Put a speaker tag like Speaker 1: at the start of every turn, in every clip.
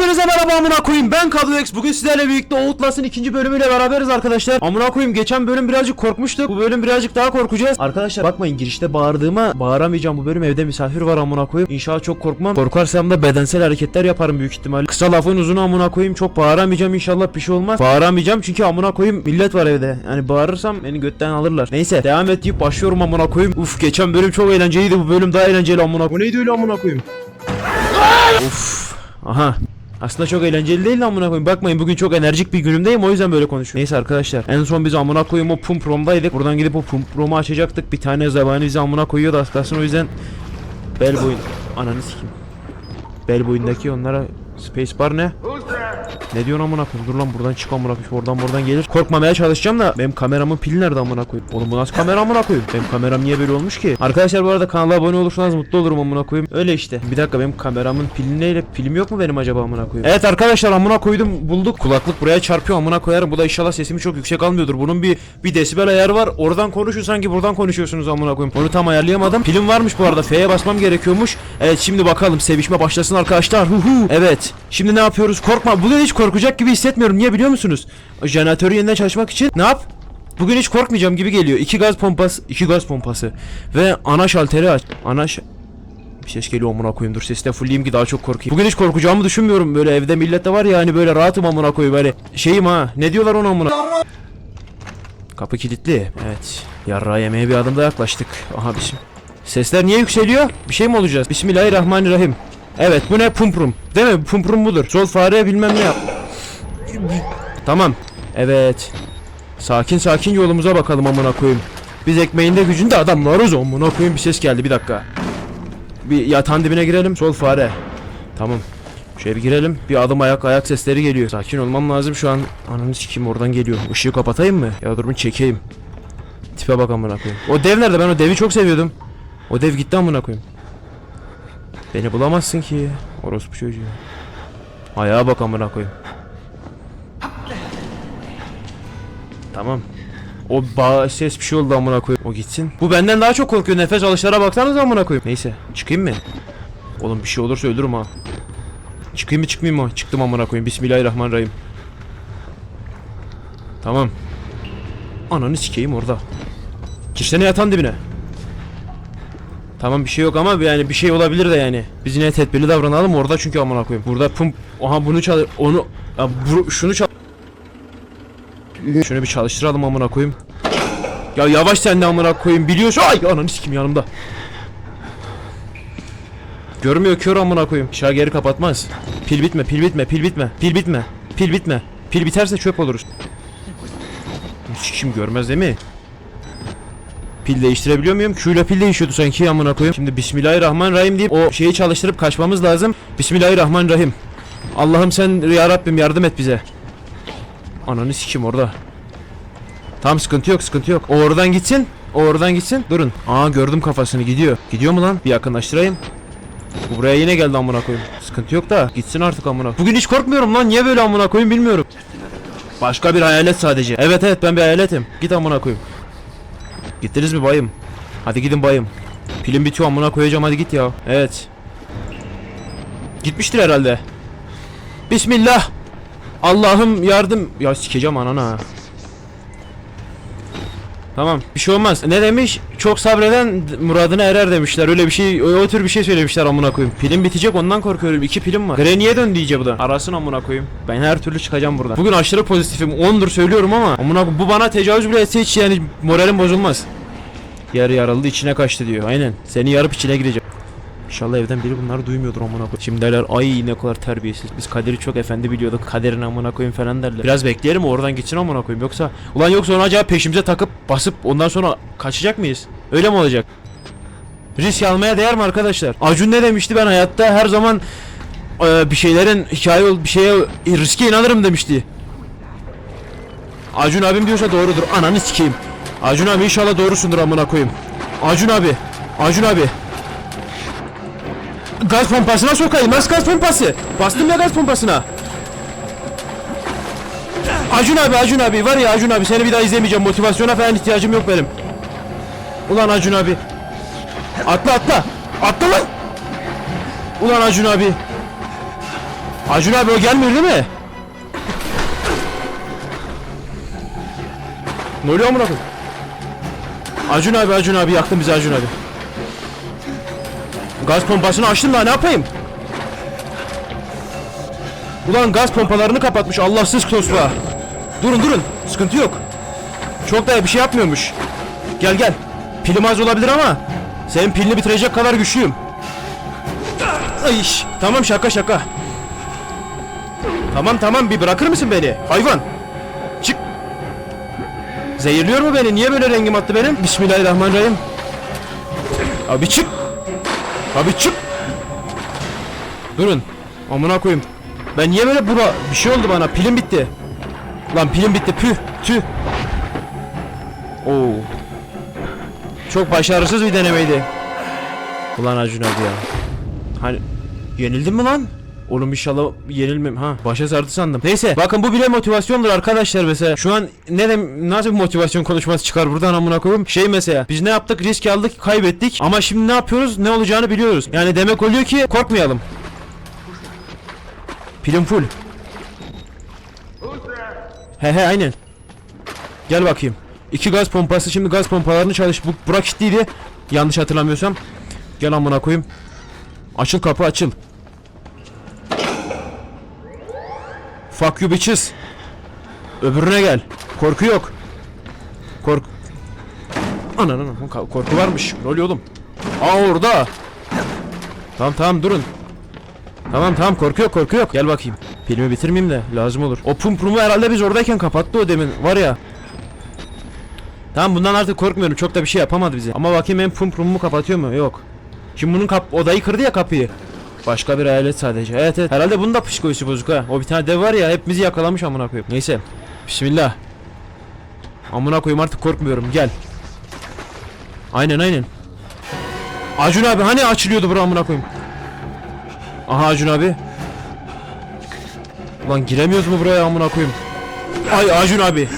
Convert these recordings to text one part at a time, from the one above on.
Speaker 1: Hepinize merhaba amına koyayım. Ben Kadrox bugün sizlerle birlikte Outlast'ın ikinci bölümüyle beraberiz arkadaşlar. Amına koyayım geçen bölüm birazcık korkmuştuk. Bu bölüm birazcık daha korkacağız. Arkadaşlar bakmayın girişte bağırdığıma bağıramayacağım. Bu bölüm evde misafir var amına koyayım. İnşallah çok korkmam. Korkarsam da bedensel hareketler yaparım büyük ihtimal Kısa lafın uzunu amına koyayım. Çok bağıramayacağım. İnşallah bir şey olmaz. Bağıramayacağım çünkü amına koyayım millet var evde. Yani bağırırsam beni götten alırlar. Neyse devam et deyip başlıyorum amına koyayım. Uf geçen bölüm çok eğlenceliydi. Bu bölüm daha eğlenceli amına Bu neydi öyle amına koyayım? Uf Aha aslında çok eğlenceli değil amına koyayım. Bakmayın bugün çok enerjik bir günümdeyim o yüzden böyle konuşuyorum. Neyse arkadaşlar en son biz amına koyayım o pumpromdaydık. Buradan gidip o pumpromu açacaktık. Bir tane zabani bizi amına koyuyordu kalsın o yüzden bel boyun ananı sikeyim. Bel boyundaki onlara space bar ne? Ne diyorsun amına koyayım? Dur lan buradan çık amına koyayım. Oradan buradan gelir. Korkmamaya çalışacağım da benim kameramın pili nerede amına koyayım? Oğlum bu nasıl kamera amına koyayım? Benim kameram niye böyle olmuş ki? Arkadaşlar bu arada kanala abone olursanız mutlu olurum amına koyayım. Öyle işte. Bir dakika benim kameramın pili neyle? Pilim yok mu benim acaba amına koyayım? Evet arkadaşlar amına koydum bulduk. Kulaklık buraya çarpıyor amına koyarım. Bu da inşallah sesimi çok yüksek almıyordur. Bunun bir bir desibel ayarı var. Oradan konuşun sanki buradan konuşuyorsunuz amına koyayım. Onu tam ayarlayamadım. Pilim varmış bu arada. F'ye basmam gerekiyormuş. Evet şimdi bakalım sevişme başlasın arkadaşlar. Hu hu. Evet. Şimdi ne yapıyoruz? Korkma. Bugün hiç korkacak gibi hissetmiyorum. Niye biliyor musunuz? Jeneratörü yeniden çalışmak için ne yap? Bugün hiç korkmayacağım gibi geliyor. İki gaz pompası, iki gaz pompası ve ana şalteri aç. Ana ş- bir ses geliyor amına koyayım dur sesi de fullleyeyim ki daha çok korkayım. Bugün hiç korkacağımı düşünmüyorum böyle evde millet de var ya hani böyle rahatım amına koyayım böyle şeyim ha ne diyorlar ona amına. Kapı kilitli evet. Yarra yemeye bir adım daha yaklaştık. Aha bisim. Sesler niye yükseliyor? Bir şey mi olacağız? Bismillahirrahmanirrahim. Evet bu ne pumprum. Değil mi? Pumprum budur. Sol fare bilmem ne yap. Tamam. Evet. Sakin sakin yolumuza bakalım amına koyayım. Biz ekmeğinde gücünde adamlarız amına koyayım bir ses geldi bir dakika. Bir yatağın dibine girelim. Sol fare. Tamam. Şöyle bir girelim. Bir adım ayak ayak sesleri geliyor. Sakin olmam lazım şu an. Ananı sikeyim oradan geliyor. Işığı kapatayım mı? Ya dur çekeyim. Tipe bak amına koyayım. O dev nerede? Ben o devi çok seviyordum. O dev gitti amına koyayım. Beni bulamazsın ki. Orospu çocuğu. Ayağa bak amına koyayım. Tamam. O bağ ses bir şey oldu amına koyayım. O gitsin. Bu benden daha çok korkuyor. Nefes alışlara baksanız amına koyayım. Neyse. Çıkayım mı? Oğlum bir şey olursa ölürüm ha. Çıkayım mı çıkmayayım mı? Çıktım amına koyayım. Bismillahirrahmanirrahim. Tamam. Ananı sikeyim orada. Girsene yatan dibine. Tamam bir şey yok ama yani bir şey olabilir de yani. Biz yine tedbirli davranalım orada çünkü amına koyayım. Burada pum Oha bunu çalır. Onu ya bu, şunu çal şunu bir çalıştıralım amına koyayım. Ya yavaş sen de amına koyayım biliyorsun. Ay ananı sikim yanımda. Görmüyor kör amına koyayım. Şah geri kapatmaz. Pil bitme, pil bitme, pil bitme, pil bitme, pil bitme. Pil biterse çöp oluruz. Sikim görmez değil mi? Pil değiştirebiliyor muyum? Q ile pil değişiyordu sanki amına koyayım. Şimdi Bismillahirrahmanirrahim deyip o şeyi çalıştırıp kaçmamız lazım. Bismillahirrahmanirrahim. Allah'ım sen ya Rabbim yardım et bize. Ananı sikim orada. Tamam sıkıntı yok sıkıntı yok. O oradan gitsin. O oradan gitsin. Durun. Aa gördüm kafasını gidiyor. Gidiyor mu lan? Bir yakınlaştırayım. Bu buraya yine geldi amına koyayım. Sıkıntı yok da gitsin artık amına. Bugün hiç korkmuyorum lan. Niye böyle amına koyayım bilmiyorum. Başka bir hayalet sadece. Evet evet ben bir hayaletim. Git amına koyayım. Gittiniz mi bayım? Hadi gidin bayım. Pilim bitiyor amına koyacağım hadi git ya. Evet. Gitmiştir herhalde. Bismillah. Allah'ım yardım. Ya sikeceğim anana. Tamam bir şey olmaz. Ne demiş? Çok sabreden muradına erer demişler. Öyle bir şey o, o tür bir şey söylemişler amına koyayım. Pilim bitecek ondan korkuyorum. İki pilim var. Granny'e dön iyice bu da. Arasın amına koyayım. Ben her türlü çıkacağım buradan. Bugün aşırı pozitifim. 10'dur söylüyorum ama amına bu bana tecavüz bile etse hiç yani moralim bozulmaz. Yarı yarıldı içine kaçtı diyor. Aynen. Seni yarıp içine girecek. İnşallah evden biri bunları duymuyordur amına koyayım. Şimdi derler ay ne kadar terbiyesiz. Biz Kader'i çok efendi biliyorduk. Kader'in amına koyayım falan derler. Biraz bekleyelim oradan gitsin amına koyayım. Yoksa ulan yoksa onu acaba peşimize takıp basıp ondan sonra kaçacak mıyız? Öyle mi olacak? Risk almaya değer mi arkadaşlar? Acun ne demişti ben hayatta her zaman e, bir şeylerin hikaye ol bir şeye riske inanırım demişti. Acun abim diyorsa doğrudur. Ananı sikeyim. Acun abi inşallah doğrusundur amına koyayım. Acun abi. Acun abi. Gaz pompasına sokayım. Nasıl gaz pompası? Bastım ya gaz pompasına. Acun abi Acun abi var ya Acun abi seni bir daha izlemeyeceğim. Motivasyona falan ihtiyacım yok benim. Ulan Acun abi. Atla atla. Atla lan. Ulan Acun abi. Acun abi o gelmiyor değil mi? Ne oluyor amına koyayım? Acun abi Acun abi yaktın bizi Acun abi. Gaz pompasını açtın da ne yapayım? Ulan gaz pompalarını kapatmış Allahsız tosba. Durun durun sıkıntı yok. Çok da bir şey yapmıyormuş. Gel gel. Pilim az olabilir ama senin pilini bitirecek kadar güçlüyüm. Ay iş. Tamam şaka şaka. Tamam tamam bir bırakır mısın beni? Hayvan. Çık. Zehirliyor mu beni? Niye böyle rengim attı benim? Bismillahirrahmanirrahim. Abi çık. Abi çık. Durun. Amına koyayım. Ben niye böyle bura bir şey oldu bana pilim bitti. Lan pilim bitti püh tüh. Oo. Çok başarısız bir denemeydi. Ulan Acun abi ya. Hani yenildin mi lan? Oğlum inşallah yenilmem ha. Başa sardı sandım. Neyse bakın bu bile motivasyondur arkadaşlar mesela. Şu an ne de nasıl bir motivasyon konuşması çıkar buradan amına koyayım. Şey mesela biz ne yaptık? Risk aldık, kaybettik. Ama şimdi ne yapıyoruz? Ne olacağını biliyoruz. Yani demek oluyor ki korkmayalım. Pilim full. He he aynen. Gel bakayım. İki gaz pompası şimdi gaz pompalarını çalış. Bu Burak kilitliydi. Yanlış hatırlamıyorsam. Gel amına koyayım. Açıl kapı açıl. Fuck you bitches. Öbürüne gel. Korku yok. Kork... Anan anan korku varmış. Ne oluyor oğlum? Aa orada. Tamam tamam durun. Tamam tamam korku yok korku yok. Gel bakayım. Filmi bitirmeyeyim de lazım olur. O pum pumu herhalde biz oradayken kapattı o demin. Var ya. Tamam bundan artık korkmuyorum. Çok da bir şey yapamadı bize. Ama bakayım benim pum pumumu kapatıyor mu? Yok. Şimdi bunun kap odayı kırdı ya kapıyı. Başka bir hayalet sadece. Evet evet. Herhalde bunun da psikolojisi bozuk ha. O bir tane dev var ya hepimizi yakalamış amına koyayım. Neyse. Bismillah. Amına koyayım artık korkmuyorum. Gel. Aynen aynen. Acun abi hani açılıyordu bura amına koyayım. Aha Acun abi. Ulan giremiyoruz mu buraya amına koyayım? Ay Acun abi.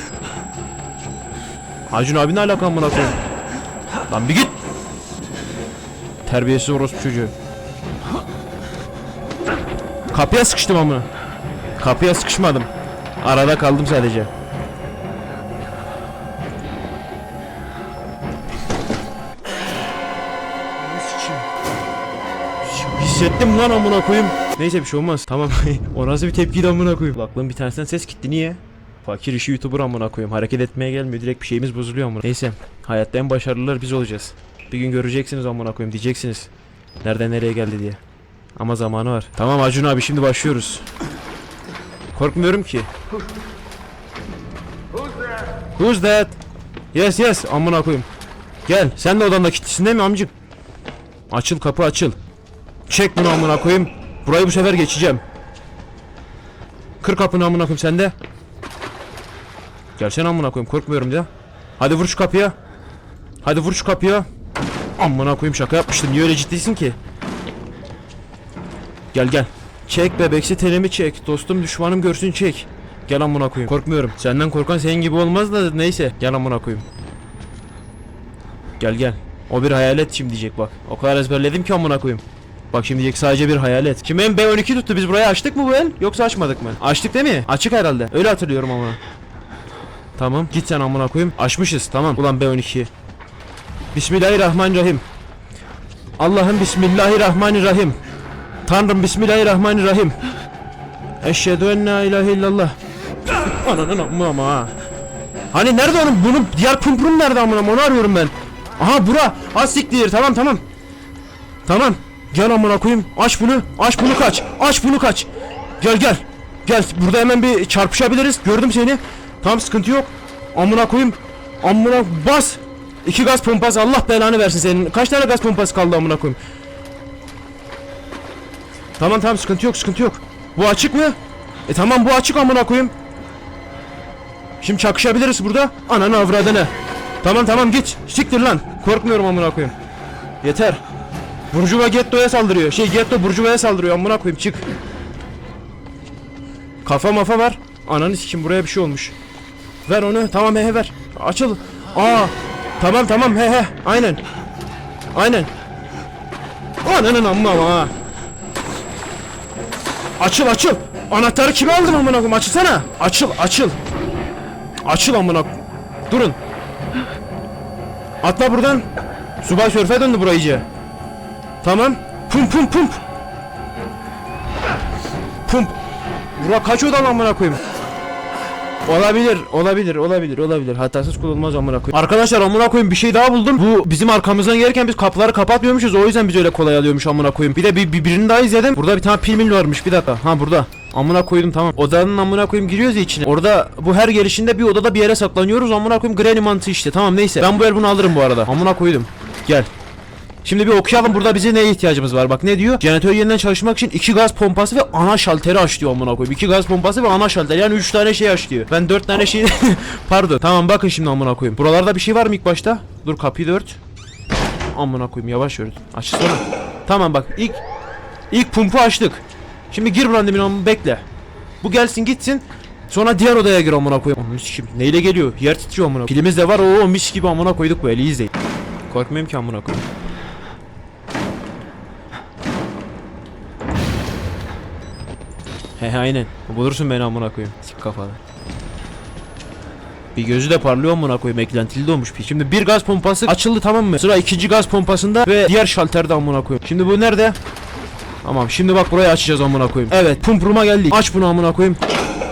Speaker 1: Acun abi ne alaka amına koyayım? Lan bir git. Terbiyesiz orospu çocuğu. Kapıya sıkıştım amına. Kapıya sıkışmadım. Arada kaldım sadece. Hissettim lan amına koyayım. Neyse bir şey olmaz. Tamam. o nasıl bir tepkiydi amına koyayım. Kulaklığın bir tanesinden ses gitti niye? Fakir işi YouTuber amına koyayım. Hareket etmeye gelmiyor. Direkt bir şeyimiz bozuluyor amına. Neyse. Hayatta en başarılılar biz olacağız. Bir gün göreceksiniz amına koyayım diyeceksiniz. Nereden nereye geldi diye. Ama zamanı var. Tamam Acun abi şimdi başlıyoruz. Korkmuyorum ki. Who's that? Yes yes amına koyayım. Gel sen de odanda kilitlisin mi amcık? Açıl kapı açıl. Çek bunu amına koyayım. Burayı bu sefer geçeceğim. Kır kapını amına koyayım sen de. Gelsene amına koyayım korkmuyorum ya. Hadi vur şu kapıya. Hadi vur şu kapıya. Amına koyayım şaka yapmıştım. Niye öyle ciddisin ki? Gel gel. Çek bebeksi tenimi çek. Dostum düşmanım görsün çek. Gel amına koyayım. Korkmuyorum. Senden korkan senin gibi olmaz da neyse. Gel amına koyayım. Gel gel. O bir hayalet şimdi diyecek bak. O kadar ezberledim ki amına koyayım. Bak şimdi diyecek sadece bir hayalet. Benim B12 tuttu. Biz burayı açtık mı bu el? Yoksa açmadık mı? Açtık değil mi? Açık herhalde. Öyle hatırlıyorum ama. Tamam. Git sen amına koyayım. Açmışız. Tamam. Ulan B12. Bismillahirrahmanirrahim. Allah'ım Bismillahirrahmanirrahim. Tanrım Bismillahirrahmanirrahim. Eşhedü en la ilahe illallah. Ananın amma ama ha. Hani nerede onun bunun diğer pumpurum nerede amına onu arıyorum ben. Aha bura. Az siktir. Tamam tamam. Tamam. Gel amına koyayım. Aç bunu. Aç bunu kaç. Aç bunu kaç. Gel gel. Gel burada hemen bir çarpışabiliriz. Gördüm seni. Tamam sıkıntı yok. Amına koyayım. Amına bas. İki gaz pompası Allah belanı versin senin. Kaç tane gaz pompası kaldı amına koyayım? Tamam tamam sıkıntı yok sıkıntı yok. Bu açık mı? E tamam bu açık amına koyayım. Şimdi çakışabiliriz burada. Ananı avradını. Tamam tamam git. Siktir lan. Korkmuyorum amına koyayım. Yeter. Burjuva Getto'ya saldırıyor. Şey Getto Burjuva'ya saldırıyor amına koyayım çık. Kafa mafa var. Ananı sikim buraya bir şey olmuş. Ver onu. Tamam he he ver. Açıl. Aa. Tamam tamam he he. Aynen. Aynen. Ananın amma ha. Açıl açıl. Anahtarı kime aldın amına koyayım? Açılsana. Açıl açıl. Açıl amına. Durun. Atla buradan. Subay sörfe döndü burayı iyice. Tamam. Pum pum pum. Pum. Bura kaç odalı amına koyayım? Olabilir, olabilir, olabilir, olabilir. Hatasız kullanılmaz amına koyayım. Arkadaşlar amına koyayım bir şey daha buldum. Bu bizim arkamızdan gelirken biz kapıları kapatmıyormuşuz. O yüzden biz öyle kolay alıyormuş amına koyayım. Bir de bir, bir birini daha izledim. Burada bir tane pil mil varmış. Bir dakika. Ha burada. Amına koydum tamam. Odanın amına koyayım giriyoruz ya içine. Orada bu her gelişinde bir odada bir yere saklanıyoruz. Amına koyayım granny mantığı işte. Tamam neyse. Ben bu el bunu alırım bu arada. Amına koydum. Gel. Şimdi bir okuyalım burada bize neye ihtiyacımız var bak ne diyor? Jeneratör yeniden çalışmak için iki gaz pompası ve ana şalteri aç diyor amına koyayım. İki gaz pompası ve ana şalter yani üç tane şey aç diyor. Ben dört tane şey pardon tamam bakın şimdi amına koyayım. Buralarda bir şey var mı ilk başta? Dur kapıyı dört. Amına koyayım yavaş yürü. Açsana. Tamam bak ilk ilk pumpu açtık. Şimdi gir Brandemin amına bekle. Bu gelsin gitsin. Sonra diğer odaya gir amına koyayım. Onun kim? Neyle geliyor? Yer titriyor amına. Pilimiz de var. Oo mis gibi amına koyduk bu eli izleyin. Korkmayayım ki amına koyayım. He he aynen. Bulursun beni amına koyayım. Sik kafalı. Bir gözü de parlıyor amına koyayım. Eklentili de olmuş. Şimdi bir gaz pompası açıldı tamam mı? Sıra ikinci gaz pompasında ve diğer şalterde amına koyayım. Şimdi bu nerede? Tamam şimdi bak burayı açacağız amına koyayım. Evet pumpuruma geldik. Aç bunu amına koyayım.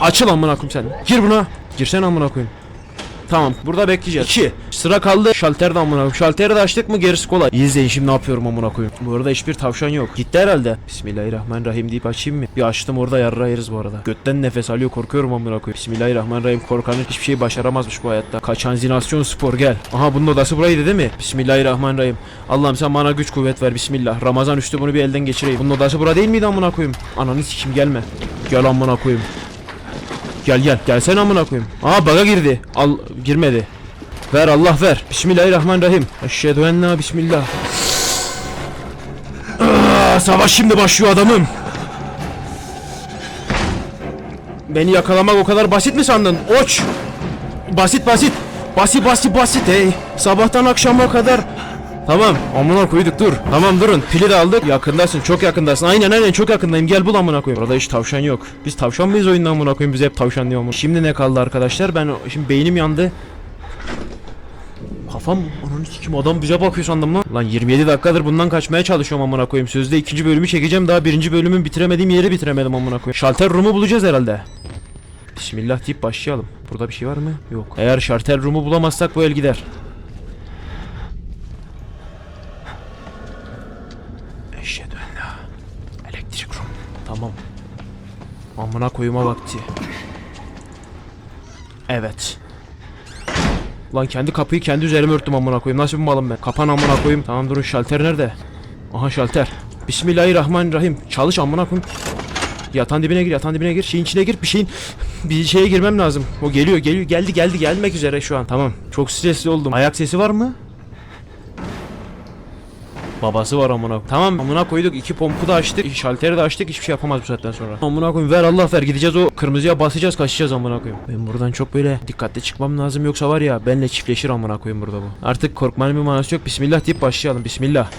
Speaker 1: Açıl amına koyayım sen. Gir buna. Girsene amına koyayım. Tamam burada bekleyeceğiz. 2. Sıra kaldı şalterde amına koyayım. Şalteri de açtık mı gerisi kolay. İyi şimdi ne yapıyorum amına koyayım. Bu arada hiçbir tavşan yok. Gitti herhalde. Bismillahirrahmanirrahim deyip açayım mı? Bir açtım orada yarra yeriz bu arada. Götten nefes alıyor korkuyorum amına koyayım. Bismillahirrahmanirrahim korkanın hiçbir şey başaramazmış bu hayatta. Kaçanzinasyon spor gel. Aha bunun odası buraydı değil mi? Bismillahirrahmanirrahim. Allah'ım sen bana güç kuvvet ver bismillah. Ramazan üstü bunu bir elden geçireyim. Bunun odası bura değil miydi amına koyayım? Ananı sikim gelme. Gel amına koyayım. Gel gel gelsene amına koyayım. Aa baga girdi. Al girmedi. Ver Allah ver. Bismillahirrahmanirrahim. Eşhedü en la bismillah. Aa, savaş şimdi başlıyor adamım. Beni yakalamak o kadar basit mi sandın? Oç. Basit basit. Basit basit basit hey. Sabahtan akşama kadar Tamam amına koyduk dur. Tamam durun pili de aldık. Yakındasın çok yakındasın. Aynen aynen çok yakındayım gel bul amına koyayım. Orada hiç tavşan yok. Biz tavşan mıyız oyunda amına koyayım biz hep tavşan diyor amına. Şimdi ne kaldı arkadaşlar ben şimdi beynim yandı. Kafam onun kim adam bize bakıyor sandım lan. Lan 27 dakikadır bundan kaçmaya çalışıyorum amına koyayım. Sözde ikinci bölümü çekeceğim daha birinci bölümün bitiremediğim yeri bitiremedim amına koyayım. Şalter room'u bulacağız herhalde. Bismillah deyip başlayalım. Burada bir şey var mı? Yok. Eğer şalter room'u bulamazsak bu el gider. Eşhedü. Elektrik room. Tamam. Amına koyuma vakti. Evet. Lan kendi kapıyı kendi üzerime örttüm amına koyayım. Nasıl bir malım ben? Kapan amına koyayım. Tamam durun şalter nerede? Aha şalter. Bismillahirrahmanirrahim. Çalış amına koyayım. Yatan dibine gir, yatan dibine gir. Şeyin içine gir. Bir şeyin bir şeye girmem lazım. O geliyor, geliyor. Geldi, geldi, gelmek üzere şu an. Tamam. Çok stresli oldum. Ayak sesi var mı? Babası var amına. Tamam amına koyduk iki pompu da açtık, şalteri de açtık hiçbir şey yapamaz bu saatten sonra. Amına koyayım ver Allah ver gideceğiz o kırmızıya basacağız kaçacağız amına koyayım. Ben buradan çok böyle dikkatli çıkmam lazım yoksa var ya benle çiftleşir amına koyayım burada bu. Artık korkmanın bir manası yok. Bismillah deyip başlayalım. Bismillah.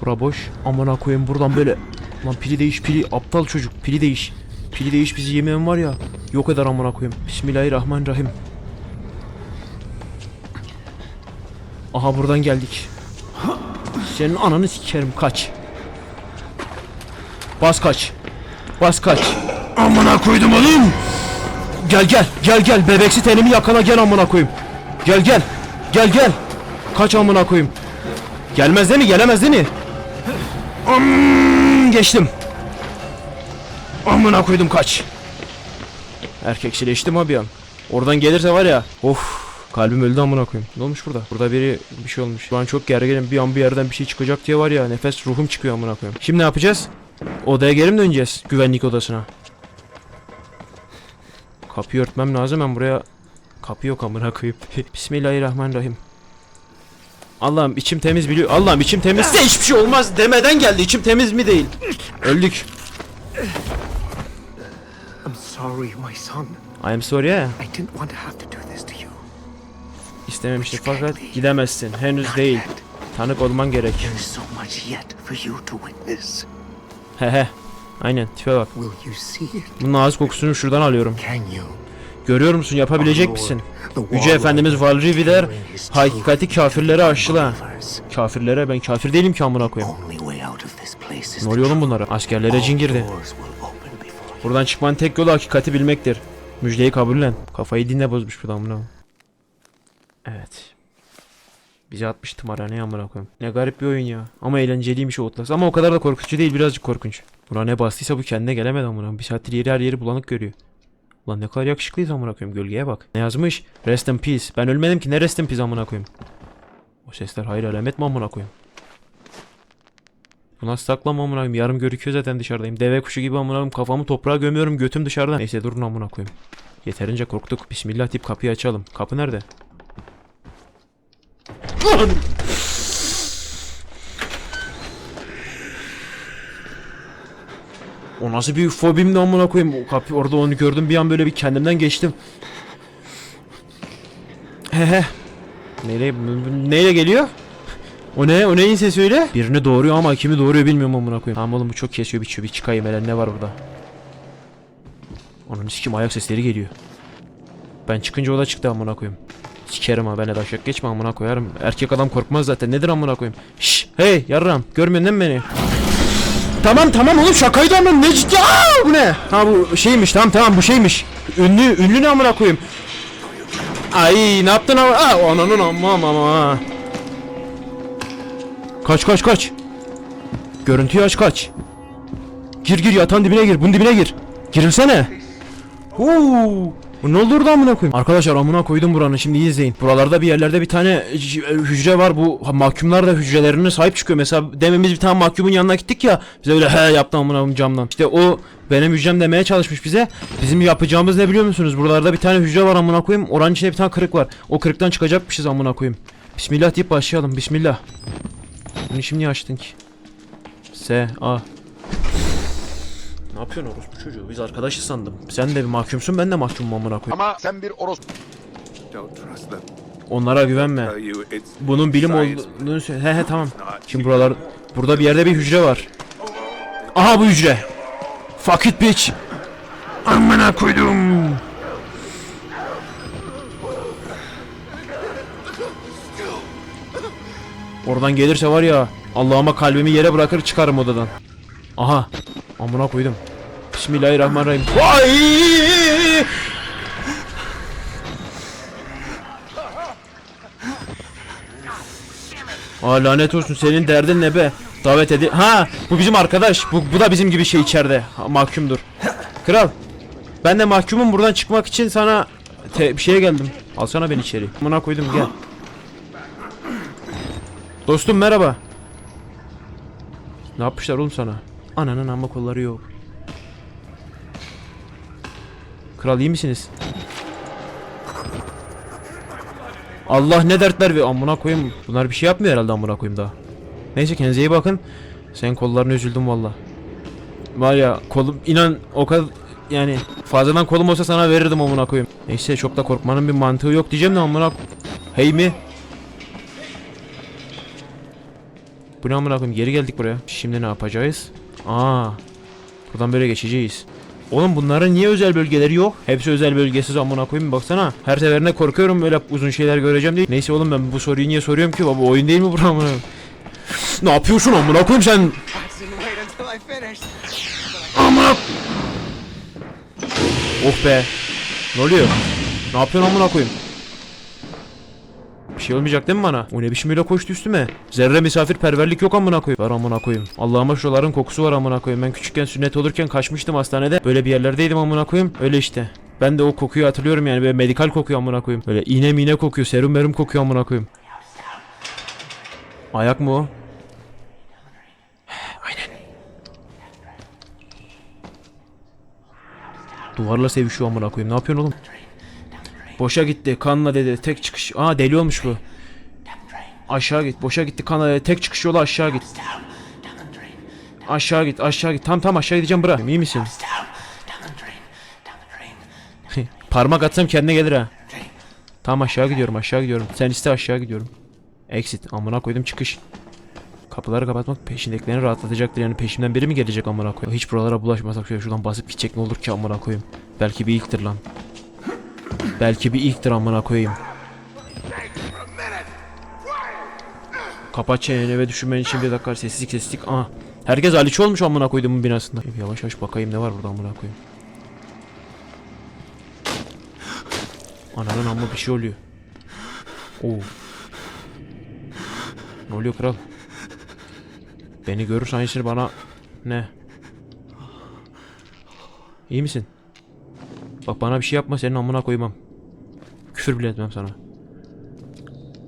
Speaker 1: Bura boş. Amına koyayım buradan böyle. Lan pili değiş pili aptal çocuk pili değiş. Pili değiş bizi yemeyen var ya. Yok eder amına koyayım. Bismillahirrahmanirrahim. Aha buradan geldik. Senin ananı sikerim kaç. Bas kaç. Bas kaç. Amına koydum oğlum. Gel gel gel gel bebeksi tenimi yakala gel amına koyayım. Gel gel. Gel gel. Kaç amına koyayım. Gelmez değil mi? Gelemez değil mi? Am, geçtim. Amına koydum kaç. Erkeksileştim abi ya. Oradan gelirse var ya. Of. Kalbim öldü amına koyayım. Ne olmuş burada? Burada biri bir şey olmuş. Şu an çok gerginim. Bir an bir yerden bir şey çıkacak diye var ya. Nefes ruhum çıkıyor amına koyayım. Şimdi ne yapacağız? Odaya geri mi döneceğiz? Güvenlik odasına. Kapıyı örtmem lazım. Ben buraya kapı yok amına koyayım. Bismillahirrahmanirrahim. Allah'ım içim temiz biliyor. Allah'ım içim temizse hiçbir şey olmaz demeden geldi. İçim temiz mi değil? Öldük.
Speaker 2: I'm sorry, my son.
Speaker 1: I am sorry ya.
Speaker 2: I didn't want to have to do this to you.
Speaker 1: İstememiştim fakat gidemezsin. Henüz değil. Tanık olman gerek.
Speaker 2: There's so much yet for you to witness.
Speaker 1: He he. Aynen tipe bak. Bunun ağız kokusunu şuradan alıyorum. Görüyor musun yapabilecek misin? Yüce Efendimiz Valri der hakikati kafirlere aşıla. Kafirlere ben kafir değilim ki amına koyayım. Ne oluyor oğlum bunlara? Askerlere cin girdi. Buradan çıkmanın tek yolu hakikati bilmektir. Müjdeyi kabullen. Kafayı dinle bozmuş bu da amına. Evet. Bizi atmış tımarhaneye amına koyayım. Ne garip bir oyun ya. Ama eğlenceliymiş o Outlast. Ama o kadar da korkutucu değil birazcık korkunç. Buna ne bastıysa bu kendine gelemedi amına. Bir saattir yeri her yeri bulanık görüyor. Ulan ne kadar yakışıklıyız amına koyayım gölgeye bak. Ne yazmış? Rest in peace. Ben ölmedim ki ne rest in peace amına koyayım. O sesler hayır alamet mi amına koyayım? Bu nasıl saklama amına koyayım? Yarım görüküyor zaten dışarıdayım. Deve kuşu gibi amına koyayım. Kafamı toprağa gömüyorum. Götüm dışarıda. Neyse durun amına koyayım. Yeterince korktuk. Bismillah deyip kapıyı açalım. Kapı nerede? Lan! O nasıl bir fobimdi amına koyayım. O kapı orada onu gördüm bir an böyle bir kendimden geçtim. He he. Neyle, geliyor? O ne? O neyin sesi öyle? Birini doğuruyor ama kimi doğuruyor bilmiyorum amına koyayım. Tamam oğlum bu çok kesiyor. Bir çıkayım hele ne var burada? Onun sikim ayak sesleri geliyor. Ben çıkınca o da çıktı amına koyayım. Sikerim ha ben de daşak geçme amına koyarım. Erkek adam korkmaz zaten. Nedir amına koyayım? Şş, hey yarram görmüyorsun değil mi beni? Tamam tamam oğlum şakaydı ama ne ciddi Aa, bu ne? Ha bu şeymiş tamam tamam bu şeymiş. Ünlü ünlü ne amına koyayım? Ay ne yaptın ama? Aa ananın amma amma. Kaç kaç kaç. Görüntüyü aç kaç. Gir gir yatağın dibine gir. Bunun dibine gir. Girsene. Huu. Bu ne oldu orada amına koyayım? Arkadaşlar amına koydum buranın şimdi iyi izleyin. Buralarda bir yerlerde bir tane c- hücre var. Bu mahkumlar da hücrelerine sahip çıkıyor. Mesela dememiz bir tane mahkumun yanına gittik ya. Bize öyle he yaptı amına camdan. İşte o benim hücrem demeye çalışmış bize. Bizim yapacağımız ne biliyor musunuz? Buralarda bir tane hücre var amına koyayım. Oranın içinde bir tane kırık var. O kırıktan çıkacakmışız amına koyayım. Bismillah deyip başlayalım. Bismillah. Bunu şimdi açtın ki? S A yapıyorsun orospu çocuğu? Biz arkadaşız sandım. Sen de bir mahkumsun ben de mahkumum amına koyayım.
Speaker 3: Ama sen bir orospu.
Speaker 4: Don't trust them.
Speaker 1: Onlara güvenme. Bunun bilim olduğunu söyle. He he tamam. Şimdi buralar burada bir yerde bir hücre var. Aha bu hücre. Fuck it bitch. Amına koydum. Oradan gelirse var ya Allah'ıma kalbimi yere bırakır çıkarım odadan. Aha. Amına koydum. Bismillahirrahmanirrahim. Vay! Aa lanet olsun senin derdin ne be? Davet edi. Ha bu bizim arkadaş. Bu, bu da bizim gibi şey içeride. Ha, mahkumdur. Kral. Ben de mahkumum buradan çıkmak için sana te- bir şeye geldim. Alsana beni içeri. Buna koydum gel. Dostum merhaba. Ne yapmışlar oğlum sana? Ananın amma kolları yok. Kral iyi misiniz? Allah ne dertler ve amına koyayım. Bunlar bir şey yapmıyor herhalde amına koyayım daha. Neyse kendinize iyi bakın. Sen kollarına üzüldüm valla. Var ya kolum inan o kadar yani fazladan kolum olsa sana verirdim amına koyayım. Neyse çok da korkmanın bir mantığı yok diyeceğim de amına Hey mi? Bu ne amına koyayım geri geldik buraya. Şimdi ne yapacağız? Aa. Buradan böyle geçeceğiz. Oğlum bunların niye özel bölgeleri yok? Hepsi özel bölgesiz amına koyayım baksana. Her seferinde korkuyorum böyle uzun şeyler göreceğim diye. Neyse oğlum ben bu soruyu niye soruyorum ki? Bu oyun değil mi bu amına? ne yapıyorsun amına koyayım sen? Amına Oh be. Ne oluyor? Ne yapıyorsun amına koyayım? Şey olmayacak değil mi bana? O ne biçim öyle koştu üstüme? Zerre misafirperverlik yok amına koyayım. Var amına koyayım. Allah'ıma şuların kokusu var amına koyayım. Ben küçükken sünnet olurken kaçmıştım hastanede. Böyle bir yerlerdeydim amına koyayım. Öyle işte. Ben de o kokuyu hatırlıyorum yani böyle medikal kokuyor amına koyayım. Böyle iğne mine kokuyor, serum merum kokuyor amına koyayım. Ayak mı o? Aynen. Duvarla sevişiyor amına koyayım. Ne yapıyorsun oğlum? Boşa gitti. Kanla dedi. Tek çıkış. Aa deli olmuş bu. Aşağı git. Boşa gitti. Kanla dedi. Tek çıkış yolu aşağı git. Aşağı git. Aşağı git. Tam tam aşağı gideceğim bırak. İyi misin? Parmak atsam kendine gelir ha. Tam aşağı gidiyorum. Aşağı gidiyorum. Sen iste aşağı gidiyorum. Exit. Amına koydum çıkış. Kapıları kapatmak peşindekilerini rahatlatacaktır. Yani peşimden biri mi gelecek amına koyayım? Hiç buralara bulaşmasak şöyle şuradan basıp gidecek ne olur ki amına koyayım. Belki bir ilktir lan. Belki bir ilktir amına koyayım. Kapat çeneni ve düşünmen için bir dakika sessizlik sessizlik. Aha. Herkes Aliçi olmuş amına koyduğumun binasında. Yavaş yavaş bakayım ne var burada amına koyayım. Ananın amma bir şey oluyor. Oo. Ne oluyor kral? Beni görürsen aynısını bana... Ne? İyi misin? Bak bana bir şey yapma senin amına koymam. Küfür bile etmem sana.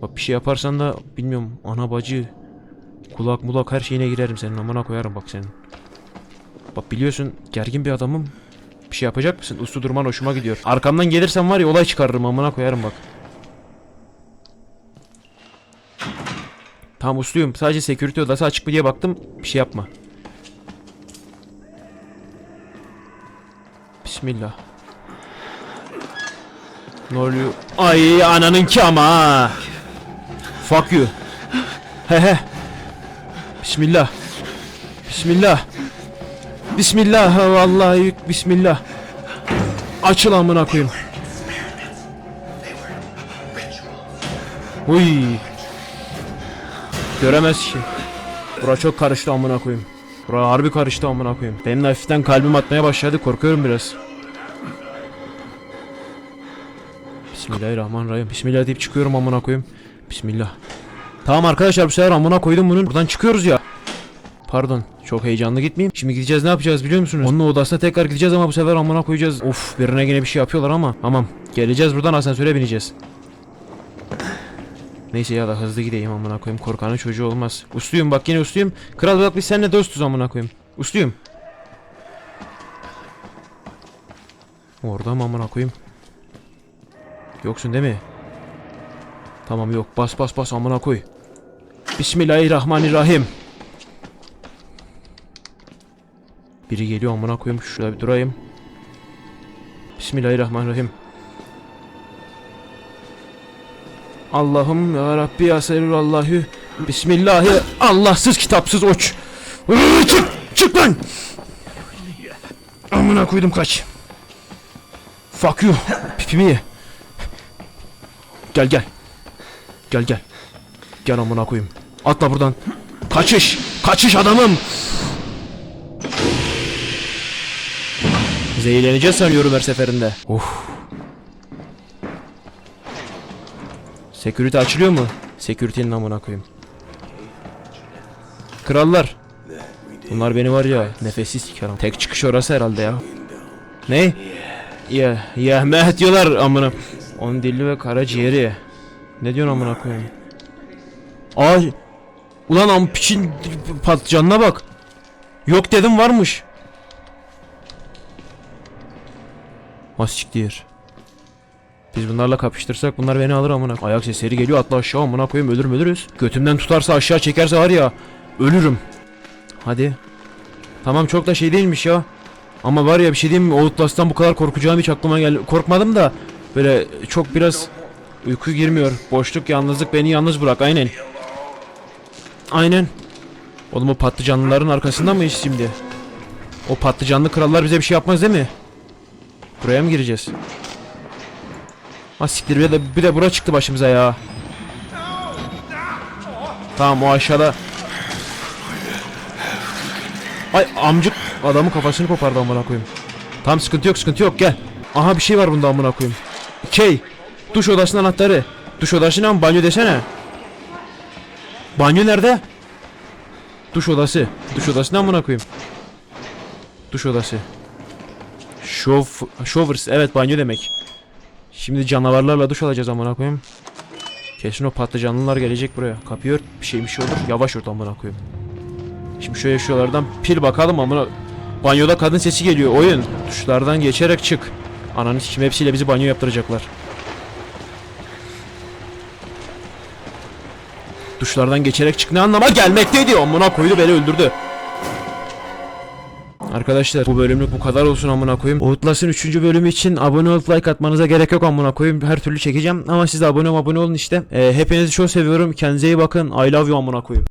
Speaker 1: Bak bir şey yaparsan da bilmiyorum ana bacı kulak mulak her şeyine girerim senin amına koyarım bak senin. Bak biliyorsun gergin bir adamım. Bir şey yapacak mısın? Uslu durman hoşuma gidiyor. Arkamdan gelirsen var ya olay çıkarırım amına koyarım bak. Tamam usluyum. Sadece security odası açık mı diye baktım. Bir şey yapma. Bismillah. Ne oluyor? Ay ananın ki ama ha. Fuck you. He he. Bismillah. Bismillah. Bismillah. Vallahi bismillah. Açıl amına koyayım. Uy. Göremez ki. Bura çok karıştı amına koyayım. Bura harbi karıştı amına koyayım. Benim de hafiften kalbim atmaya başladı. Korkuyorum biraz. Bismillahirrahmanirrahim. Bismillah deyip çıkıyorum amına koyayım. Bismillah. Tamam arkadaşlar bu sefer amına koydum bunun. Buradan çıkıyoruz ya. Pardon. Çok heyecanlı gitmeyeyim. Şimdi gideceğiz ne yapacağız biliyor musunuz? Onun odasına tekrar gideceğiz ama bu sefer amına koyacağız. Of birine yine bir şey yapıyorlar ama. Tamam. Geleceğiz buradan asansöre bineceğiz. Neyse ya da hızlı gideyim amına koyayım. Korkanın çocuğu olmaz. Usluyum bak yine usluyum. Kral bak biz seninle dostuz amına koyayım. Usluyum. Orada mı amına koyayım? Yoksun değil mi? Tamam yok. Bas bas bas amına koy. Bismillahirrahmanirrahim. Biri geliyor amına koyayım. Şurada bir durayım. Bismillahirrahmanirrahim. Allah'ım ya Rabbi ya Allahü. Bismillahi Allahsız kitapsız oç. Çık çık lan. Amına koydum kaç. Fuck you. Pipimi ye. Gel gel. Gel gel. Gel amına koyayım. Atla buradan. Kaçış. Kaçış adamım. Zehirleneceğiz sanıyorum her seferinde. Of. Security açılıyor mu? Security'nin amına koyayım. Krallar. Bunlar beni var ya nefessiz sikerim. Tek çıkış orası herhalde ya. Ne? Ya ya meh diyorlar amına. On dilli ve karaciğeri. Ne diyorsun amına koyayım? Ay. Ulan am piçin patlıcanına bak. Yok dedim varmış. Asiktir. Biz bunlarla kapıştırsak bunlar beni alır amına. Ayak sesleri geliyor atla aşağı amına koyayım ölür ölürüz. Götümden tutarsa aşağı çekerse var ya ölürüm. Hadi. Tamam çok da şey değilmiş ya. Ama var ya bir şey diyeyim mi Outlast'tan bu kadar korkacağım hiç aklıma gel korkmadım da böyle çok biraz uyku girmiyor. Boşluk yalnızlık beni yalnız bırak aynen. Aynen. Oğlum o patlıcanlıların arkasında mıyız şimdi? O patlıcanlı krallar bize bir şey yapmaz değil mi? Buraya mı gireceğiz? Ha bir de, bir de bura çıktı başımıza ya. Tamam o aşağıda. Ay amcık adamın kafasını kopardı amına koyayım. Tamam sıkıntı yok sıkıntı yok gel. Aha bir şey var bunda amına koyayım. Key. Duş odasının anahtarı. Duş odası ne ama banyo desene. Banyo nerede? Duş odası. Duş odası ne amına koyayım? Duş odası. Şov, showers evet banyo demek. Şimdi canavarlarla duş alacağız amına koyayım. Kesin o patlıcanlılar gelecek buraya. Kapıyı ört bir şey bir şey olur. Yavaş ört amına koyayım. Şimdi şöyle şuralardan pil bakalım amına. Banyoda kadın sesi geliyor oyun. Tuşlardan geçerek çık. Ananı sikim hepsiyle bizi banyo yaptıracaklar. Duşlardan geçerek çık ne anlama gelmekteydi amına koydu beni öldürdü. Arkadaşlar bu bölümlük bu kadar olsun amına koyayım. Outlast'ın 3. bölümü için abone olup like atmanıza gerek yok amına koyayım. Her türlü çekeceğim ama siz de abone abone olun işte. Ee, hepinizi çok seviyorum. Kendinize iyi bakın. I love you amına koyayım.